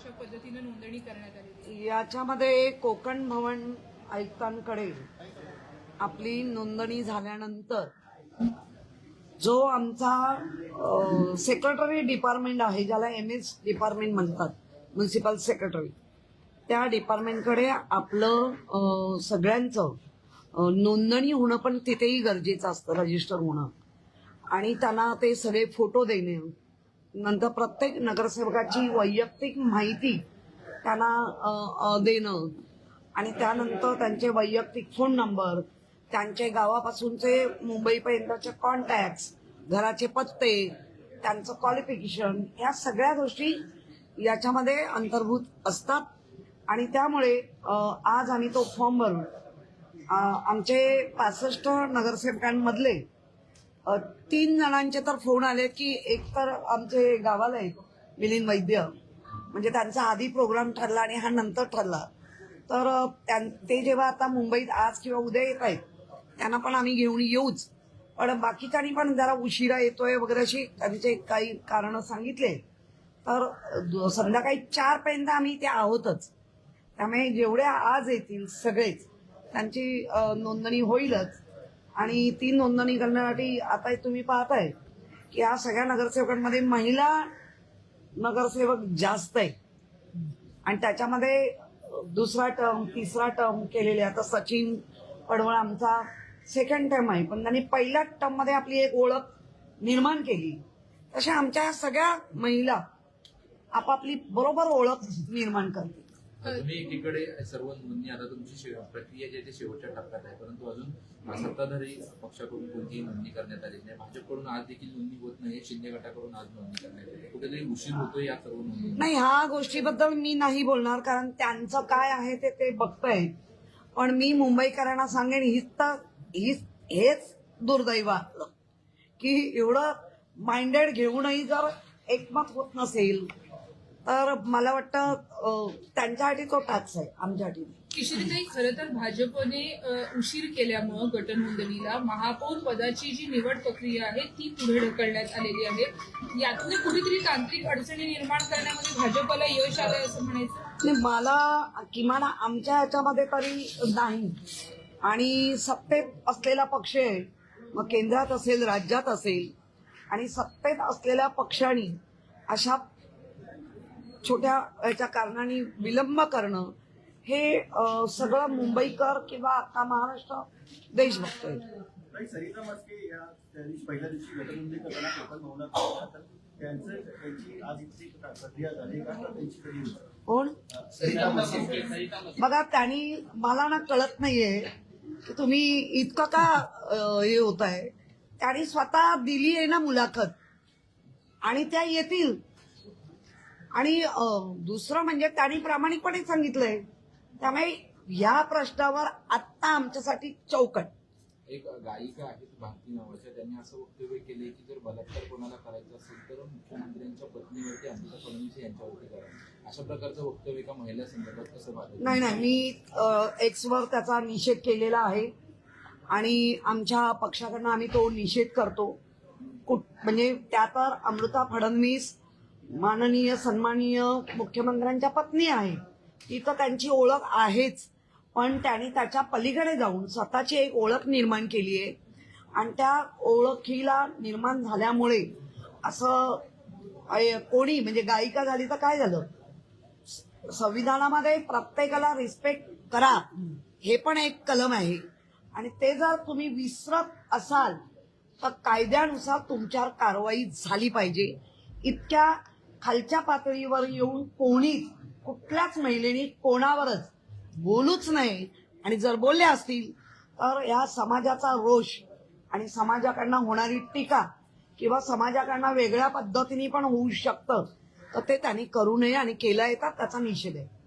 अशा पद्धतीनं नोंदणी करण्यात आली याच्यामध्ये कोकण भवन आयुक्तांकडे आपली नोंदणी झाल्यानंतर जो आमचा सेक्रेटरी डिपार्टमेंट आहे ज्याला एम एस डिपार्टमेंट म्हणतात म्युन्सिपल सेक्रेटरी त्या डिपार्टमेंटकडे आपलं सगळ्यांचं नोंदणी होणं पण तिथेही गरजेचं असतं रजिस्टर होणं. आणि त्यांना ते सगळे फोटो देणे नंतर प्रत्येक नगरसेवकाची वैयक्तिक माहिती त्यांना देणं. आणि त्यानंतर त्यांचे वैयक्तिक फोन नंबर त्यांचे गावापासूनचे मुंबईपर्यंतचे कॉन्टॅक्ट घराचे पत्ते त्यांचं क्वालिफिकेशन या सगळ्या गोष्टी याच्यामध्ये अंतर्भूत असतात. आणि त्यामुळे आज आम्ही तो फॉर्म भरून आमचे पासष्ट नगरसेवकांमधले तीन जणांचे तर फोन आले की एक तर आमचे गावाला आहेत मिलिंद वैद्य. म्हणजे त्यांचा आधी प्रोग्राम ठरला आणि हा नंतर ठरला. तर त्यां- ते जेव्हा आता मुंबईत आज किंवा उद्या येत आहेत त्यांना पण आम्ही घेऊन येऊच. पण बाकीच्यांनी पण जरा उशिरा येतोय वगैरे अशी त्यांचे काही कारण सांगितले. तर संध्याकाळी चारपर्यंत आम्ही ते आहोतच. त्यामुळे जेवढे आज येतील सगळेच त्यांची नोंदणी होईलच. आणि ती नोंदणी करण्यासाठी आता तुम्ही पाहताय की या सगळ्या नगरसेवकांमध्ये महिला नगरसेवक जास्त आहे. आणि त्याच्यामध्ये दुसरा टर्म तिसरा टर्म केलेले आता सचिन पडवळ आमचा सेकंड टर्म आहे. पण त्यांनी पहिल्या टर्ममध्ये आपली एक ओळख निर्माण केली. तशा आमच्या सगळ्या महिला आपापली बरोबर ओळख निर्माण करतील. तुम्ही एकीकडे सर्व नोंदणी आता तुमची प्रक्रिया जी आहे ती शेवटच्या टप्प्यात आहे परंतु अजून सत्ताधारी पक्षाकडून कोणतीही नोंदणी करण्यात आलेली नाही. भाजपकडून आज देखील नोंदणी होत नाही शिंदे गटाकडून आज नोंदणी करण्यात आली. कुठेतरी उशीर होतोय या सर्व नोंदणी. नाही ह्या गोष्टीबद्दल मी नाही बोलणार कारण त्यांचं काय आहे ते ते बघताय. पण मी मुंबईकरांना सांगेन हीच तर हीच हेच दुर्दैव की एवढं माइंडेड घेऊनही जर एकमत होत नसेल तर मला वाटतं त्यांच्यासाठी तो टॅक्स आहे आमच्यासाठी. किशोरीताई खरं तर भाजपने उशीर केल्यामुळं गटनोंदणीला. महापौर पदाची जी निवड प्रक्रिया आहे ती पुढे ढकलण्यात आलेली आहे. यातून कुठेतरी तांत्रिक अडचणी निर्माण करण्यामध्ये भाजपला यश आलंय असं म्हणायचं? मला किमान आमच्या ह्याच्यामध्ये तरी नाही. आणि सत्तेत असलेला पक्ष आहे मग केंद्रात असेल राज्यात असेल आणि सत्तेत असलेल्या पक्षांनी अशा छोट्या याच्या कारणाने विलंब करणं हे सगळं मुंबईकर किंवा आता महाराष्ट्र देश बघतोय. नाही सरिता मस्के या त्या दिवशी पहिल्या दिवशी गटबंदी करताना कोकण भवनात होत्या. तर त्यांचं त्यांची आज इतकी प्रक्रिया झाली का? तर त्यांची कधी होती? कोण? बघा त्यांनी मला ना कळत नाहीये की तुम्ही इतकं का हे होत आहे त्यांनी स्वतः दिली आहे ना मुलाखत. आणि त्या येतील. आणि दुसरं म्हणजे त्यांनी प्रामाणिकपणे सांगितलंय. त्यामुळे या प्रश्नावर आत्ता आमच्यासाठी चौकट. एक गायिका आहेत भारती नावाच्या त्यांनी असं वक्तव्य केलंय की जर बलात्कार कोणाला करायचा असेल तर मुख्यमंत्र्यांच्या पत्नीवरती अनिता फडणवीस यांच्यावरती करा अशा प्रकारचं वक्तव्य एका महिला संदर्भात कसं पाहतं नाही नाही. मी एक्सवर त्याचा निषेध केलेला आहे. आणि आमच्या पक्षाकडनं आम्ही तो निषेध करतो. कुठ म्हणजे त्या तर अमृता फडणवीस माननीय सन्माननीय मुख्यमंत्र्यांच्या पत्नी आहे. ती तर त्यांची ओळख आहेच. पण त्यांनी त्याच्या पलीकडे जाऊन स्वतःची एक ओळख निर्माण केली आहे. आणि त्या ओळखीला निर्माण झाल्यामुळे असं कोणी म्हणजे गायिका झाली तर काय झालं? संविधानामध्ये प्रत्येकाला रिस्पेक्ट करा. हे पण एक कलम आहे. आणि ते जर तुम्ही विसरत असाल तर कायद्यानुसार तुमच्यावर कारवाई झाली पाहिजे. इतक्या खालच्या पातळीवर येऊन कोणीच कुठल्याच महिलेने कोणावरच बोलूच नाही. आणि जर बोलले असतील तर या समाजाचा रोष आणि समाजाकडनं होणारी टीका किंवा समाजाकडनं वेगळ्या पद्धतीने पण होऊ शकतं. तर ते त्यांनी करू नये आणि केलं येतात त्याचा निषेध आहे.